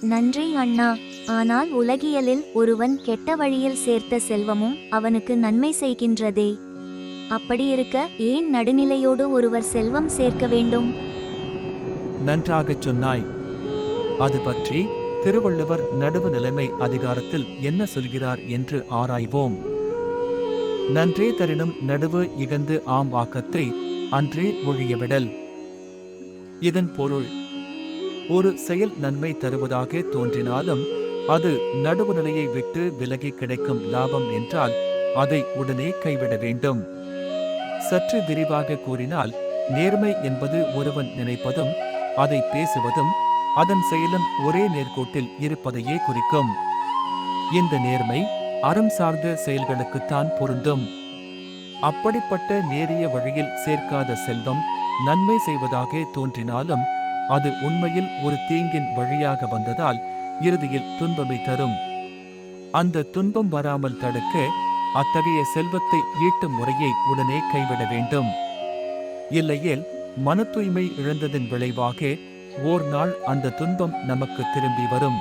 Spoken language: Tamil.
நன்றி அண்ணா. ஆனால் உலகியலில் ஒருவன் கெட்ட வழியில் சேர்த்த செல்வமும் அவனுக்கு நன்மை செய்கின்றதே. அப்படியிருக்க ஏன் நடுநிலையோடு ஒருவர் செல்வம் சேர்க்க வேண்டும்? நன்றாகச் சொன்னாய். அது பற்றி திருவள்ளுவர் நடுவு நிலைமை அதிகாரத்தில் என்ன சொல்கிறார் என்று ஆராய்வோம். நன்றே தரினும் நடுவு இகந்து ஆம் வாக்கத்தை அன்றே ஒழியவிடல். இதன் பொருள் ஒரு செயல் நன்மை தருவதாக தோன்றினாலும் அது நடுவு நிலையை விட்டு விலகி கிடைக்கும் லாபம் என்றால் அதை உடனே கைவிட வேண்டும். சற்று விரிவாக கூறினால் நேர்மை என்பது ஒருவன் நினைப்பதும் அதை பேசுவதும் அதன் செயலும் ஒரே நேர்கோட்டில் இருப்பதையே குறிக்கும். இந்த நேர்மை அறம் சார்ந்த செயல்களுக்குத்தான் பொருந்தும். அப்படிப்பட்ட நேரிய வழியில் சேர்க்காத செல்வம் நன்மை செய்வதாக தோன்றினாலும் அது உண்மையில் ஒரு தீங்கின் வழியாக வந்ததால் இறுதியில் துன்பமை தரும். அந்த துன்பம் வராமல் தடுக்க அத்தகைய செல்வத்தை ஈட்டும் முறையை உடனே கைவிட வேண்டும். இல்லையேல் மன தூய்மை இழந்ததன் விளைவாக ஓர் நாள் அந்த துன்பம் நமக்கு திரும்பி வரும்.